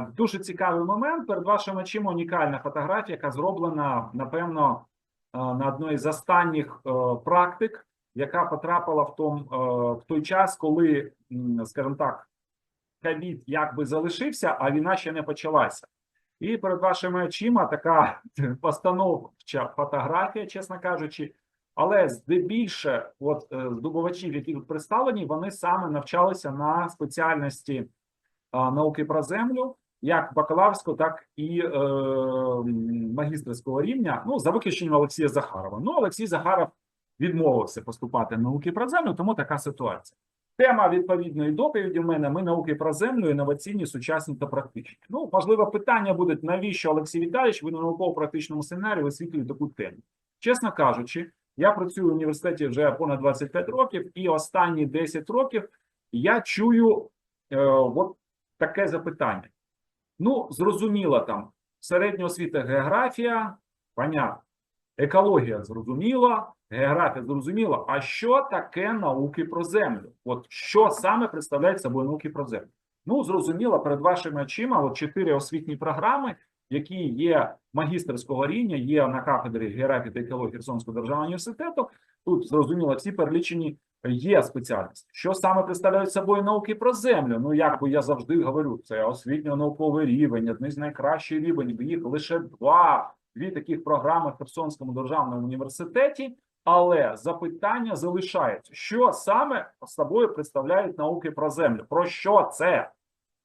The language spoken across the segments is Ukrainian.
Дуже цікавий момент. Перед вашими очима унікальна фотографія, яка зроблена, напевно, е, на одної з останніх е, практик, яка потрапила в, том, е, в той час, коли, скажімо так, ковід якби залишився, а війна ще не почалася. І перед вашими очима така постановча фотографія, чесно кажучи. Але здебільше, от здобувачів, які тут представлені, вони саме навчалися на спеціальності науки про землю, як бакалаврського, так і е, м, магістерського рівня. Ну за виключенням Олексія Захарова. Ну, Олексій Захаров відмовився поступати на науки про землю, тому така ситуація. Тема відповідної доповіді в мене: ми науки про землю, інноваційні, сучасні та практичні. Ну, можливо, питання буде, навіщо Олексій Віталійович, ви на науково-практичному семінарі висвітлюєте таку тему. Чесно кажучи, я працюю в університеті вже понад 25 років, і останні 10 років я чую е, от таке запитання. Ну, зрозуміло, там середня освіта географія, понятно. Екологія зрозуміла, географія зрозуміла. А що таке науки про землю? От що саме представляють собою науки про землю? Ну, зрозуміло, перед вашими очима от чотири освітні програми, які є магістерського рівня, є на кафедрі географії та екології Херсонського державного університету. Тут зрозуміло, всі перелічені є спеціальності. Що саме представляють собою науки про землю? Ну, як би я завжди говорю, це освітньо-науковий рівень, один з найкращих рівень. Їх лише два, дві таких програми в Херсонському державному університеті. Але запитання залишається: що саме собою представляють науки про землю? Про що це?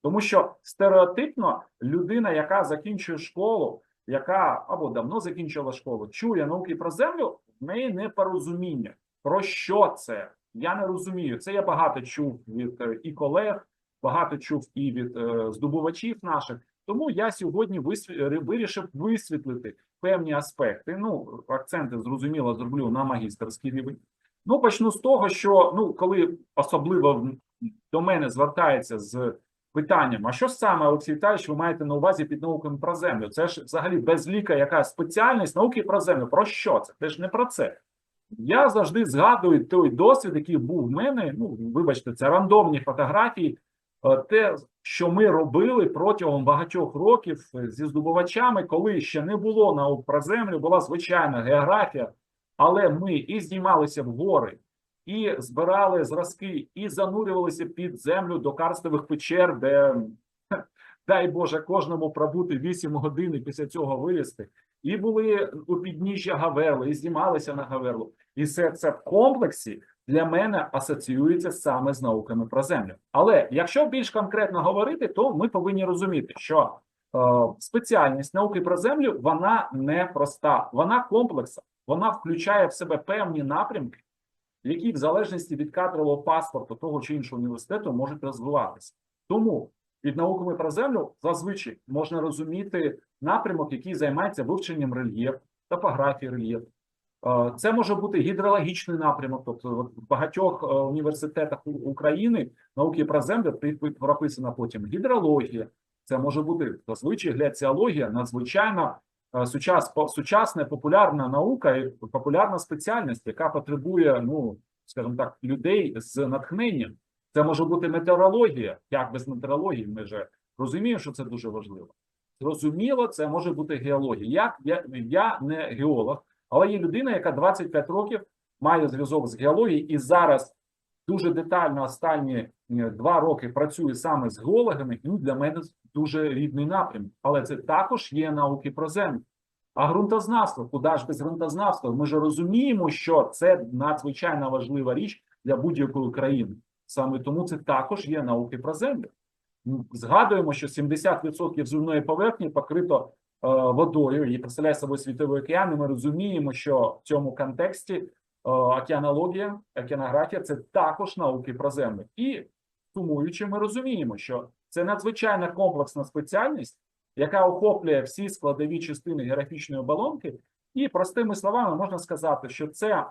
Тому що стереотипно людина, яка закінчує школу, яка або давно закінчила школу, чує науки про землю, в неї непорозуміння. Про що це? Я не розумію. Це я багато чув від е, і колег, багато чув і від е, здобувачів наших. Тому я сьогодні висві- вирішив висвітлити певні аспекти. Ну, акценти зрозуміло зроблю на магістерський рівень. Ну, почну з того, що ну, коли особливо до мене звертається з питанням: а що саме, Олексій Віталійович, ви маєте на увазі під науками про землю? Це ж взагалі безліка яка спеціальність науки про землю. Про що це? Це ж не про це. Я завжди згадую той досвід, який був в мене. Ну, вибачте, це рандомні фотографії. Е, Те, що ми робили протягом багатьох років е, зі здобувачами, коли ще не було наук про землю, була звичайна географія, але ми і здіймалися в гори, і збирали зразки, і занурювалися під землю до карстових печер, де дай Боже кожному пробути 8 годин і після цього вилізти. І були у підніжжя Гаверли, і знімалися на Гаверлу. І все це в комплексі для мене асоціюється саме з науками про землю. Але якщо більш конкретно говорити, то ми повинні розуміти, що е, спеціальність науки про землю вона не проста, вона комплексна, вона включає в себе певні напрямки, які в залежності від кадрового паспорту того чи іншого університету можуть розвиватися. Тому під науками про землю зазвичай можна розуміти напрямок, який займається вивченням рельєфу, топографії рельєфу. Е, Це може бути гідрологічний напрямок, тобто в багатьох е, університетах України науки про землю прописана потім гідрологія. Це може бути зазвичай гляціологія, надзвичайно е, сучас, сучасна популярна наука і популярна спеціальність, яка потребує, ну скажімо так, людей з натхненням. Це може бути метеорологія. Як без метеорології? Ми вже розуміємо, що це дуже важливо. Зрозуміло, це може бути геологія. Як я, я не геолог, але є людина, яка 25 років має зв'язок з геологією і зараз дуже детально останні два роки працює саме з геологами. Ну, для мене дуже рідний напрям. Але це також є науки про землю. А ґрунтознавство, куди ж без ґрунтознавства? Ми ж розуміємо, що це надзвичайно важлива річ для будь-якої країни. Саме тому це також є науки про землю. Згадуємо, що 70% земної поверхні покрито е, водою і представляє собою світовий океан. І ми розуміємо, що в цьому контексті е, океанологія, океанографія це також науки про землю. І сумуючи, ми розуміємо, що це надзвичайно комплексна спеціальність, яка охоплює всі складові частини географічної оболонки. І простими словами можна сказати, що це,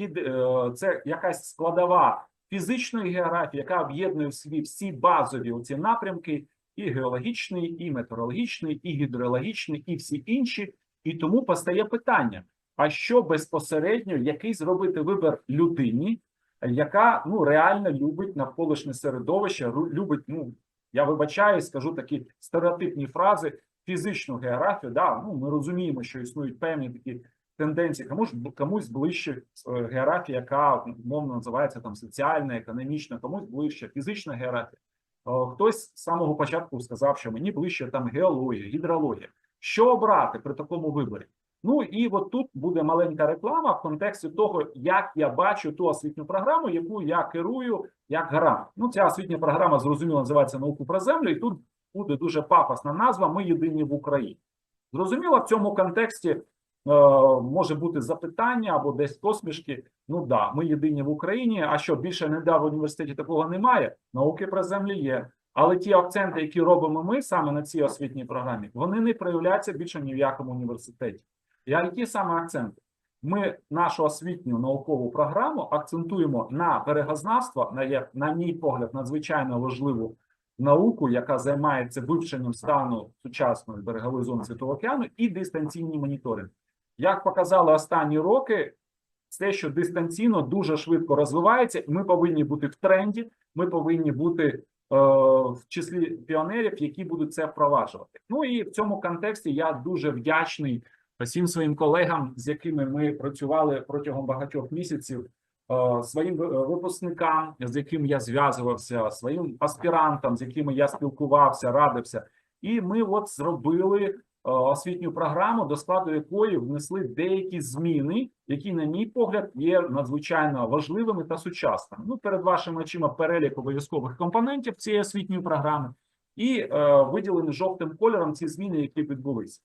е, це якась складова фізичної географії, яка об'єднує в собі всі базові оці напрямки, і геологічний, і метеорологічний, і гідрологічний, і всі інші. І тому постає питання: а що безпосередньо який зробити вибір людині, яка ну реально любить навколишнє середовище, любить ну Я вибачаюсь, скажу такі стереотипні фрази, фізичну географію. Да, ну ми розуміємо, що існують певні такі тенденції. Комусь комусь ближче е, географія, яка мовно називається там соціальна, економічна, комусь ближче фізична географія. Е, Хтось з самого початку сказав, що мені ближче там геологія, гідрологія. Що обрати при такому виборі? Ну і от тут буде маленька реклама в контексті того, як я бачу ту освітню програму, яку я керую як гарант. Ну, ця освітня програма зрозуміло називається науку про землю, і тут буде дуже пафосна назва Ми єдині в Україні. Зрозуміло, в цьому контексті може бути запитання або десь посмішки. Ну да, ми єдині в Україні. А що більше ніде в університеті такого немає? Науки про землю є. Але ті акценти, які робимо ми саме на цій освітній програмі, вони не проявляються більше ні в якому університеті. І які саме акценти? Ми нашу освітню наукову програму акцентуємо на берегознавство, на як, на мій погляд, надзвичайно важливу науку, яка займається вивченням стану сучасної берегової зони Світового океану, і дистанційні моніторинг. Як показали останні роки, все, що дистанційно дуже швидко розвивається, і ми повинні бути в тренді. Ми повинні бути е, в числі піонерів, які будуть це впроваджувати. Ну і в цьому контексті я дуже вдячний всім своїм колегам, з якими ми працювали протягом багатьох місяців, е, своїм випускникам, з якими я зв'язувався, своїм аспірантам, з якими я спілкувався, радився. І ми от зробили освітню програму, до складу якої внесли деякі зміни, які, на мій погляд, є надзвичайно важливими та сучасними. Ну, перед вашими очима перелік обов'язкових компонентів цієї освітньої програми, і е, виділені жовтим кольором ці зміни, які відбулися.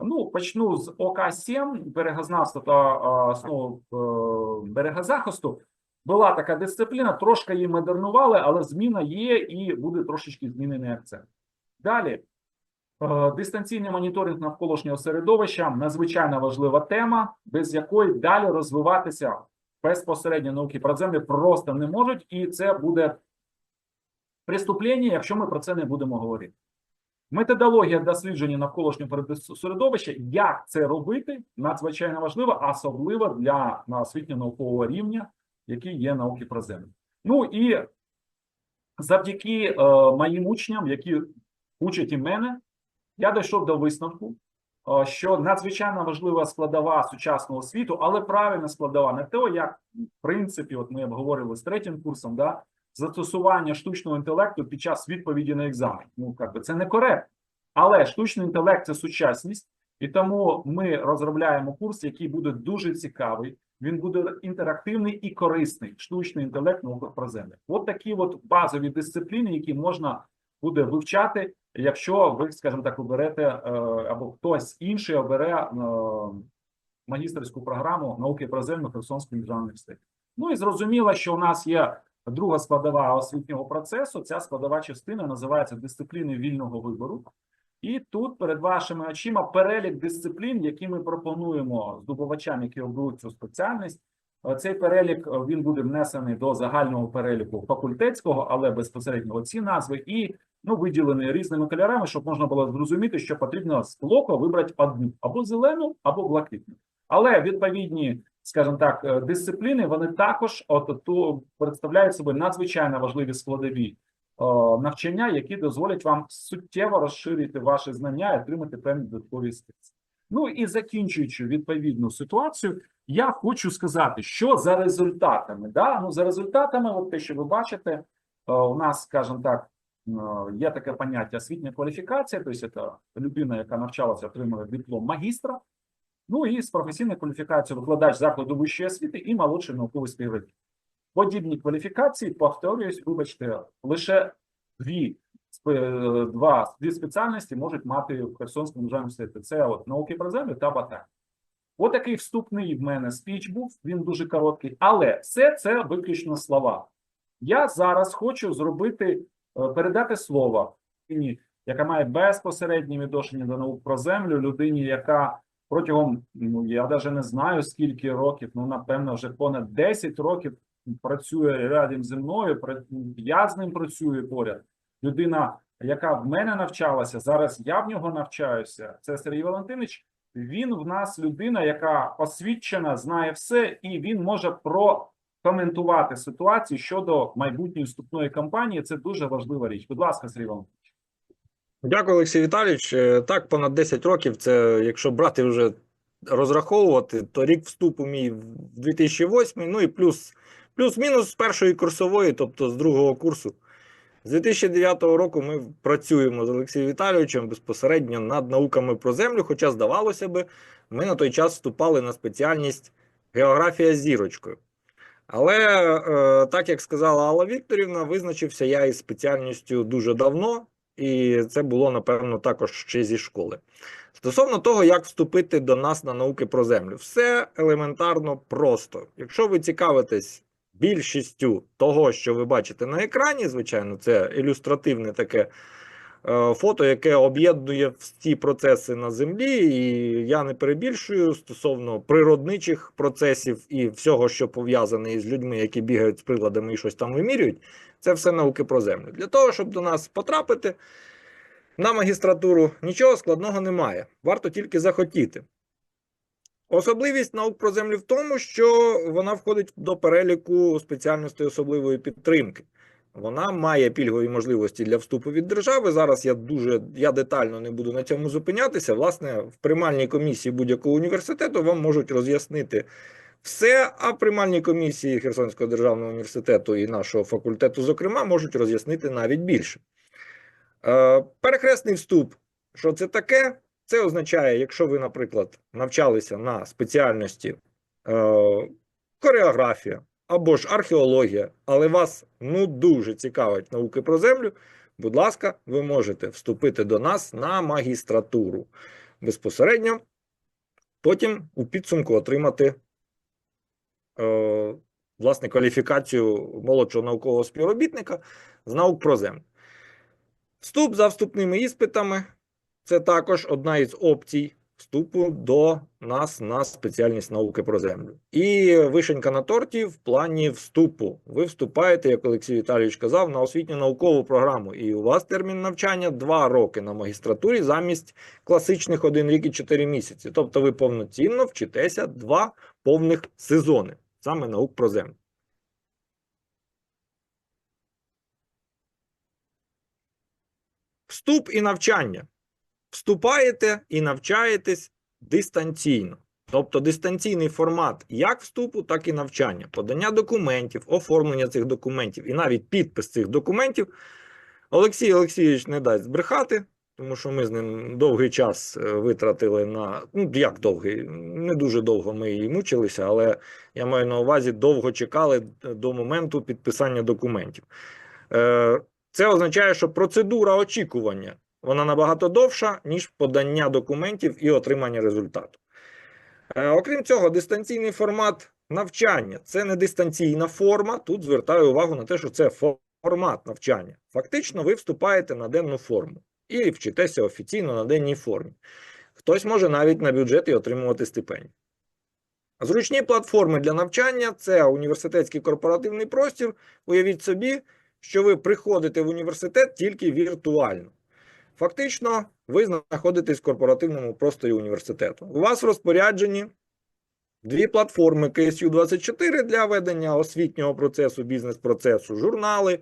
Ну, почну з ОК-7, берегознавства та е, основ е, берегозахисту. Була така дисципліна, трошки її модернували, але зміна є і буде трошечки змінений акцент. Далі, е, дистанційний моніторинг навколишнього середовища надзвичайно важлива тема, без якої далі розвиватися безпосередньо науки про землю просто не можуть, і це буде преступлення, якщо ми про це не будемо говорити. Методологія дослідження навколишнього середовища, як це робити, надзвичайно важливо, особливо для на освітньо-наукового рівня, який є науки про землю. Ну і завдяки е, моїм учням, які учать і мене, я дійшов до висновку, е, що надзвичайно важлива складова сучасного світу, але правильна складова не те, як в принципі, от ми обговорили з третім курсом, да, застосування штучного інтелекту під час відповіді на екзамен. Ну, як би це не коректно. Але штучний інтелект це сучасність, і тому ми розробляємо курс, який буде дуже цікавий. Він буде інтерактивний і корисний. Штучний інтелект наука про землю. От такі от базові дисципліни, які можна буде вивчати, якщо ви, скажімо так, оберете е, або хтось інший обере е, магістерську програму науки про землю Херсонського державного університету. Ну і зрозуміло, що у нас є друга складова освітнього процесу. Ця складова частина називається дисципліни вільного вибору. І тут перед вашими очима перелік дисциплін, які ми пропонуємо здобувачам, які оберуть цю спеціальність. Е, Цей перелік він буде внесений до загального переліку факультетського, але безпосередньо ці назви, і ну виділений різними кольорами, щоб можна було зрозуміти, що потрібно з блоку вибрати одну або зелену, або блакитну. Але відповідні, скажімо так, е, дисципліни вони також от, то представляють собою надзвичайно важливі складові е, навчання, які дозволять вам суттєво розширити ваші знання і отримати певні додаткові спеці. Ну і закінчуючи відповідну ситуацію, я хочу сказати, що за результатами, да? ну за результатами, от те, що ви бачите, е, у нас, скажімо так, є таке поняття освітня кваліфікація, тобто це людина, яка навчалася, отримує диплом магістра, ну і з професійною кваліфікацією викладач закладу вищої освіти і молодший науковий співробітник. Подібні кваліфікації, повторююсь, вибачте, лише дві два дві спеціальності можуть мати в Херсонському державному університеті. Це от науки про землю та ботаніка. Отакий вступний в мене спіч був, він дуже короткий, але все це виключно слова. Я зараз хочу зробити, передати слово людині, яка має безпосереднє відношення до наук про землю, людині, яка протягом, ну я навіть не знаю скільки років, ну напевно, вже понад 10 років працює рядом зі мною. Я з ним працюю поряд. Людина, яка в мене навчалася, зараз я в нього навчаюся. Це Сергій Валентинович. Він в нас людина, яка освічена, знає все, і він може коментувати ситуацію щодо майбутньої вступної кампанії. Це дуже важлива річ. Будь ласка, Сергій Іванович. Дякую, Олексій Віталійович. Е, Так, понад 10 років. Це якщо брати вже розраховувати, то рік вступу мій в 2008, ну і плюс, плюс-мінус з першої курсової, тобто з другого курсу. З 2009 року ми працюємо з Олексієм Віталійовичем безпосередньо над науками про землю. Хоча, здавалося би, ми на той час вступали на спеціальність географія зірочкою. Але е, так як сказала Алла Вікторівна, визначився я із спеціальністю дуже давно, і це було напевно також ще зі школи. Стосовно того, як вступити до нас на науки про землю, все елементарно просто. Якщо ви цікавитесь більшістю того, що ви бачите на екрані, звичайно, це ілюстративне таке фото, яке об'єднує всі процеси на землі, і я не перебільшую стосовно природничих процесів і всього, що пов'язане із людьми, які бігають з приладами і щось там вимірюють. Це все науки про землю. Для того, щоб до нас потрапити на магістратуру, нічого складного немає. Варто тільки захотіти. Особливість наук про землю в тому, що вона входить до переліку спеціальностей особливої підтримки. Вона має пільгові можливості для вступу від держави. Зараз я дуже я детально не буду на цьому зупинятися. Власне, в приймальній комісії будь-якого університету вам можуть роз'яснити все, а приймальні комісії Херсонського державного університету і нашого факультету, зокрема, можуть роз'яснити навіть більше. Е, перехресний вступ. Що це таке? Це означає, якщо ви, наприклад, навчалися на спеціальності е, хореографія або ж археологія, але вас ну дуже цікавить науки про землю, будь ласка, ви можете вступити до нас на магістратуру безпосередньо, потім у підсумку отримати е, власне кваліфікацію молодшого наукового співробітника з наук про землю. Вступ за вступними іспитами це також одна із опцій вступу до нас на спеціальність науки про землю. І вишенька на торті в плані вступу. Ви вступаєте, як Олексій Віталійович казав, на освітню наукову програму. І у вас термін навчання 2 роки на магістратурі замість класичних 1 рік і 4 місяці. Тобто ви повноцінно вчитеся 2 повних сезони саме наук про землю. Вступ і навчання. Вступаєте і навчаєтесь дистанційно. Тобто дистанційний формат як вступу, так і навчання, подання документів, оформлення цих документів і навіть підпис цих документів. Олексій Олексійович не дасть збрехати, тому що ми з ним довгий час е, витратили на. Ну, як довгий? Не дуже довго ми і мучилися, але я маю на увазі, довго чекали до моменту підписання документів. Е, Це означає, що процедура очікування вона набагато довша, ніж подання документів і отримання результату. Е, окрім цього, дистанційний формат навчання це не дистанційна форма. Тут звертаю увагу на те, що це формат навчання. Фактично, ви вступаєте на денну форму і вчитеся офіційно на денній формі. Хтось може навіть на бюджеті отримувати стипендію. Зручні платформи для навчання це університетський корпоративний простір. Уявіть собі, що ви приходите в університет тільки віртуально. Фактично, ви знаходитесь в корпоративному просторі університету. У вас в розпорядженні дві платформи KSU24 для ведення освітнього процесу, бізнес-процесу, журнали,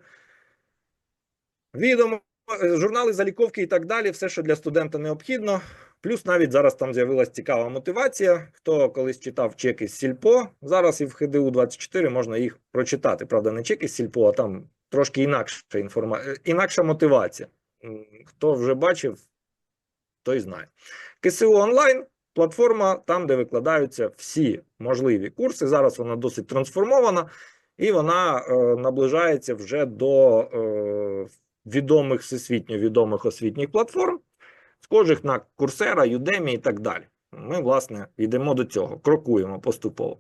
відомо, е, журнали, заліковки і так далі. Все, що для студента необхідно. Плюс навіть зараз там з'явилася цікава мотивація. Хто колись читав чеки з Сільпо, зараз і в ХДУ 24 можна їх прочитати. Правда, не чеки з Сільпо, а там трошки інакша інформа... інакша мотивація. Хто вже бачив, той знає. КСУ онлайн платформа там, де викладаються всі можливі курси. Зараз вона досить трансформована і вона е, наближається вже до е, відомих всесвітньо відомих освітніх платформ, схожих на Coursera, Udemy і так далі. Ми, власне, йдемо до цього, крокуємо поступово.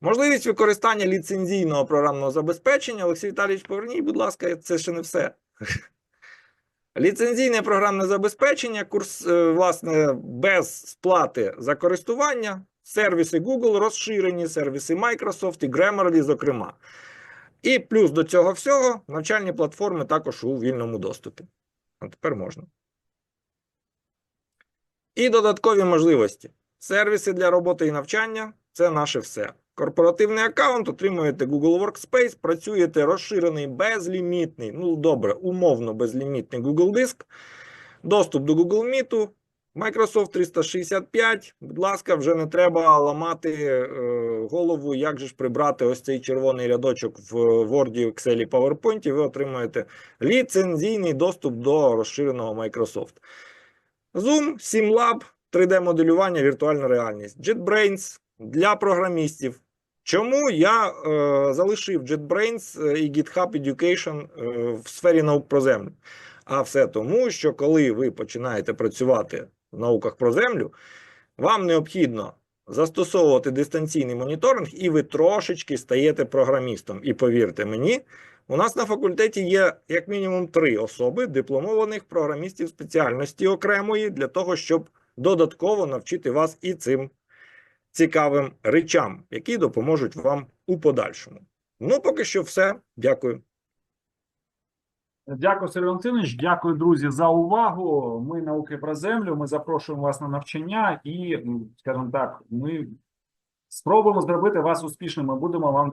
Можливість використання ліцензійного програмного забезпечення. Олексій Віталійович, поверніть, будь ласка, це ще не все. Ліцензійне програмне забезпечення, курс, е, власне, без сплати за користування, сервіси Google розширені, сервіси Microsoft і Grammarly, зокрема. І плюс до цього всього навчальні платформи також у вільному доступі. А тепер можна. І додаткові можливості. Сервіси для роботи і навчання це наше все. Корпоративний аккаунт, отримуєте Google Workspace, працюєте розширений безлімітний, ну добре, умовно безлімітний Google Диск, доступ до Google Meet, Microsoft 365. Будь ласка, вже не треба ламати е, голову, як же ж прибрати ось цей червоний рядочок в Word, Excel, і PowerPoint. Ви отримуєте ліцензійний доступ до розширеного Microsoft. Zoom, SimLab, 3D-моделювання, віртуальна реальність, JetBrains для програмістів. Чому я е, залишив JetBrains е, і GitHub Education е, в сфері наук про землю? А все тому, що коли ви починаєте працювати в науках про землю, вам необхідно застосовувати дистанційний моніторинг, і ви трошечки стаєте програмістом. І повірте мені, у нас на факультеті є як мінімум три особи дипломованих програмістів спеціальності окремої для того, щоб додатково навчити вас і цим цікавим речам, які допоможуть вам у подальшому. Ну, поки що все. Дякую. Дякую, Сергій Валентинович. Дякую, друзі, за увагу. Ми науки про землю. Ми запрошуємо вас на навчання і, скажімо так, ми спробуємо зробити вас успішними. Будемо вам